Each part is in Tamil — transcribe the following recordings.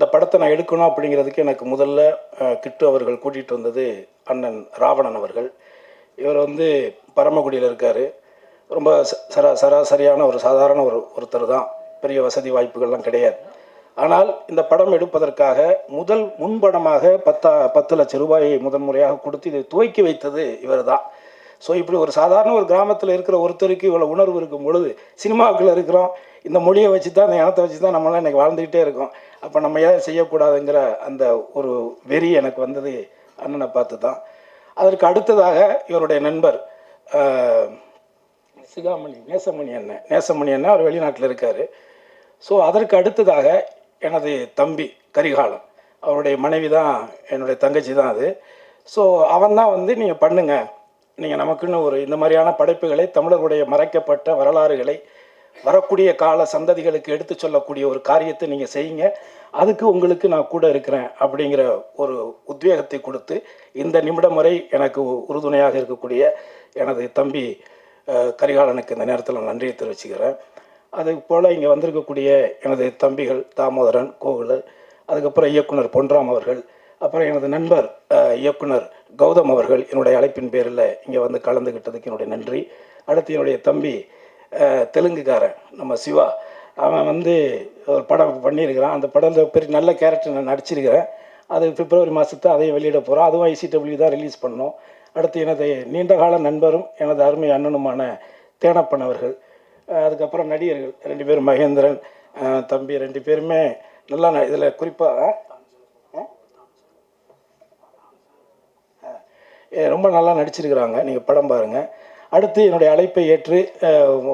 இந்த படத்தை நான் எடுக்கணும் அப்படிங்கிறதுக்கு எனக்கு முதல்ல கிட்டு அவர்கள் கூட்டிகிட்டு வந்தது அண்ணன் ராவணன் அவர்கள். இவர் வந்து பரமக்குடியில் இருக்கார். ரொம்ப ச- சரா சராசரியான ஒரு சாதாரண ஒரு ஒருத்தர் தான். பெரிய வசதி வாய்ப்புகள்லாம் கிடையாது. ஆனால் இந்த படம் எடுப்பதற்காக முதல் முன்படமாக பத்தா பத்து லட்சம் ரூபாயை முதன்முறையாக கொடுத்து இதை துவக்கி வைத்தது இவர் தான். ஸோ இப்படி ஒரு சாதாரண ஒரு கிராமத்தில் இருக்கிற ஒருத்தருக்கு இவ்வளோ உணர்வு இருக்கும் பொழுது சினிமாவுக்குள்ள இருக்கிறோம். இந்த மொழியை வச்சு தான் இந்த இனத்தை வச்சு தான் நம்மளாம் இன்றைக்கி வாழ்ந்துக்கிட்டே இருக்கோம். அப்போ நம்ம ஏன் செய்யக்கூடாதுங்கிற அந்த ஒரு வெறி எனக்கு வந்தது அண்ணனை பார்த்து தான் அதற்கு அடுத்ததாக இவருடைய நண்பர் சிகாமணி நேசமணி அண்ணன். நேசமணி அண்ணன் அவர் வெளிநாட்டில் இருக்கார். ஸோ அதற்கு அடுத்ததாக எனது தம்பி கரிகாலம் அவருடைய மனைவி தான் என்னுடைய தங்கச்சி தான் அது. ஸோ அவன் தான் வந்து நீங்கள் பண்ணுங்கள் நீங்கள் நமக்குன்னு ஒரு இந்த மாதிரியான படைப்புகளை தமிழர்களுடைய மறைக்கப்பட்ட வரலாறுகளை வரக்கூடிய கால சந்ததிகளுக்கு எடுத்து சொல்லக்கூடிய ஒரு காரியத்தை நீங்கள் செய்யுங்க. அதுக்கு உங்களுக்கு நான் கூட இருக்கிறேன் அப்படிங்கிற ஒரு உத்வேகத்தை கொடுத்து இந்த நிமிடம் வரை எனக்கு உறுதுணையாக இருக்கக்கூடிய எனது தம்பி கரிகாலனுக்கு இந்த நேரத்தில் நான் நன்றியை தெரிவிச்சுக்கிறேன். அது போல் இங்கே வந்திருக்கக்கூடிய எனது தம்பிகள் தாமோதரன் கோகுல் அதுக்கப்புறம் இயக்குனர் பொன்ராம் அவர்கள் அப்புறம் எனது நண்பர் இயக்குனர் கௌதம் அவர்கள் என்னுடைய அழைப்பின் பேரில் இங்கே வந்து கலந்துக்கிட்டதுக்கு என்னுடைய நன்றி. அடுத்து என்னுடைய தம்பி தெலுங்குக்காரன் நம்ம சிவா. அவன் வந்து ஒரு படம் பண்ணியிருக்கிறான். அந்த படத்தில் பெரிய நல்ல கேரக்டர் நான் நடிச்சிருக்கிறேன். அது பிப்ரவரி மாதத்தை அதையும் வெளியிட போகிறோம் அதுவும் ஐசிடபிள்யூ தான் ரிலீஸ் பண்ணோம் அடுத்து எனது நீண்டகால நண்பரும் எனது அருமை அண்ணனுமான தேனப்பன் அவர்கள். அதுக்கப்புறம் நடிகர்கள். ரெண்டு பேரும் மகேந்திரன் தம்பி ரெண்டு பேருமே நல்லா இதில் குறிப்பாக ரொம்ப நல்லா நடிச்சிருக்கிறாங்க. நீங்கள் படம் பாருங்கள் அடுத்து என்னுடைய அழைப்பை ஏற்று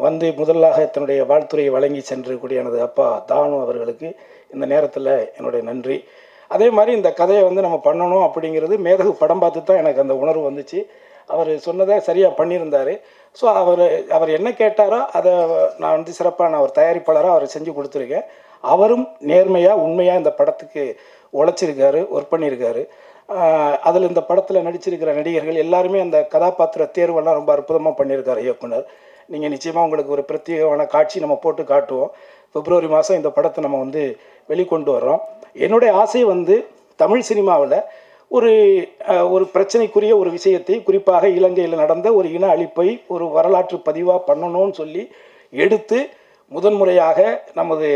வந்து முதலாக தன்னுடைய வாழ்த்துறையை வழங்கி சென்றக்கூடிய எனது அப்பா தானு அவர்களுக்கு இந்த நேரத்தில் என்னுடைய நன்றி. அதே மாதிரி இந்த கதையை வந்து நம்ம பண்ணணும் அப்படிங்கிறது மேதகு படம் பார்த்து தான் எனக்கு அந்த உணர்வு வந்துச்சு. அவர் சொன்னதை சரியாக பண்ணியிருந்தார். ஸோ அவர் அவர் என்ன கேட்டாரோ அதை நான் வந்து சிறப்பாக நான் ஒரு தயாரிப்பாளராக அவர் செஞ்சு கொடுத்துருக்கேன். அவரும் நேர்மையாக உண்மையாக இந்த படத்துக்கு உழைச்சிருக்காரு ஒர்க் பண்ணியிருக்காரு அதில் இந்த படத்தில் நடிச்சிருக்கிற நடிகர்கள் எல்லாருமே அந்த கதாபாத்திர தேர்வெல்லாம் ரொம்ப அற்புதமாக பண்ணியிருக்காரு இயக்குனர். நீங்கள் நிச்சயமாக உங்களுக்கு ஒரு பிரத்யேகமான காட்சி நம்ம போட்டு காட்டுவோம். பிப்ரவரி மாதம் இந்த படத்தை நம்ம வந்து வெளிக்கொண்டு வர்றோம். என்னுடைய ஆசை வந்து தமிழ் சினிமாவில் ஒரு ஒரு பிரச்சனைக்குரிய ஒரு விஷயத்தை குறிப்பாக இலங்கையில் நடந்த ஒரு இன அழிப்பை ஒரு வரலாற்று பதிவாக பண்ணணும்னு சொல்லி எடுத்து முதன்முறையாக நமது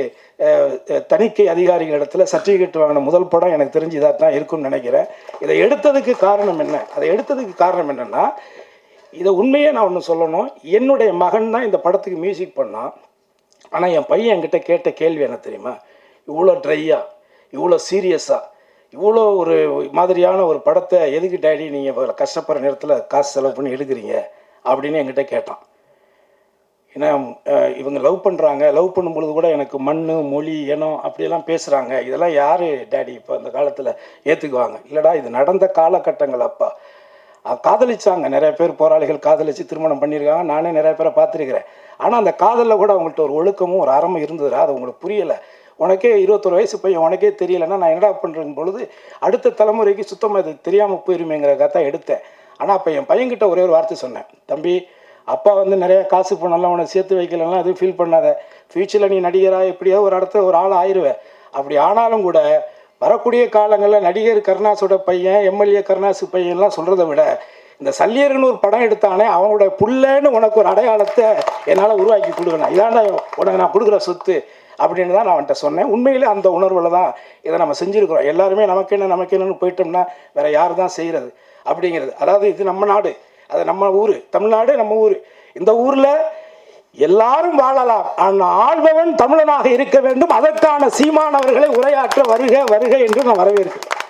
தணிக்கை அதிகாரிகளிடத்தில் சர்டிஃபிகேட் வாங்கின முதல் படம் எனக்கு தெரிஞ்சு இதாக தான் இருக்கும்னு நினைக்கிறேன். இதை எடுத்ததுக்கு காரணம் என்ன? அதை எடுத்ததுக்கு காரணம் என்னென்னா இதை உண்மையே நான் ஒன்று சொல்லணும். என்னுடைய மகன் தான் இந்த படத்துக்கு மியூசிக் பண்ணான் ஆனால் என் பையன் என்கிட்ட கேட்ட கேள்வி என்ன தெரியுமா? இவ்வளோ ட்ரையாக இவ்வளோ சீரியஸாக இவ்வளோ ஒரு மாதிரியான ஒரு படத்தை எதுக்கு டேடி நீங்கள் கஷ்டப்படுற நேரத்தில் காசு செலவு பண்ணி எடுக்கிறீங்க? அப்படின்னு என்கிட்ட கேட்டான். ஏன்னா இவங்க லவ் பண்ணுறாங்க லவ் பண்ணும் பொழுது கூட எனக்கு மண் மொழி இனம் அப்படியெல்லாம் பேசுகிறாங்க இதெல்லாம் யார் டேடி இப்போ அந்த காலத்தில் ஏற்றுக்குவாங்க இல்லைடா இது நடந்த காலகட்டங்கள் அப்பா. காதலிச்சாங்க. நிறைய பேர் போராளிகள் காதலிச்சு திருமணம் பண்ணியிருக்காங்க. நானே நிறைய பேரை பார்த்துருக்கிறேன். ஆனால் அந்த காதலில் கூட அவங்கள்ட்ட ஒரு ஒழுக்கமும் ஒரு அறமும் இருந்ததுடா. அது உங்களுக்கு புரியலை. உனக்கே இருபத்தொரு வயசு பையன் உனக்கே தெரியலைன்னா நான் என்னடா பண்ணுறேன் பொழுது அடுத்த தலைமுறைக்கு சுத்தமாக இது தெரியாமல் போயிருமேங்கிறக்காக தான் எடுத்தேன். ஆனால் அப்போ என் பையன்கிட்ட ஒரே ஒரு வார்த்தை சொன்னேன். தம்பி அப்பா வந்து நிறைய காசு பணம்லாம் உனக்கு சேர்த்து வைக்கலாம் எதுவும் ஃபீல் பண்ணாத. ஃப்யூச்சரில் நீ நடிகராக எப்படியோ ஒரு இடத்துல ஒரு ஆள் ஆயிடுவேன் அப்படி ஆனாலும் கூட வரக்கூடிய காலங்களில் நடிகர் கருணாஸோட பையன் எம்எல்ஏ கருணாசு பையன்லாம் சொல்கிறத விட இந்த சல்லியர்னு ஒரு படம் எடுத்தானே அவனோட புள்ளன்னு உனக்கு ஒரு அடையாளத்தை என்னால் உருவாக்கி கொடுக்கணும். இதாண்டா உனக்கு நான் கொடுக்குற சொத்து அப்படின்னு தான் நான் அவன்கிட்ட சொன்னேன். உண்மையில் அந்த உணர்வில் தான் இதை நம்ம செஞ்சுருக்கிறோம். எல்லாருமே நமக்கு என்ன நமக்கு என்னன்னு போயிட்டோம்னா வேற யார் தான் செய்கிறது அப்படிங்கிறது. அதாவது இது நம்ம நாடு. அது நம்ம ஊர் தமிழ்நாடு நம்ம ஊர். இந்த ஊரில் எல்லாரும் வாழலாம். ஆனால் ஆள்பவன் தமிழனாக இருக்க வேண்டும். அதற்கான சீமானவர்களை உரையாற்ற வருக வருக என்று நான் வரவேற்கிறேன்.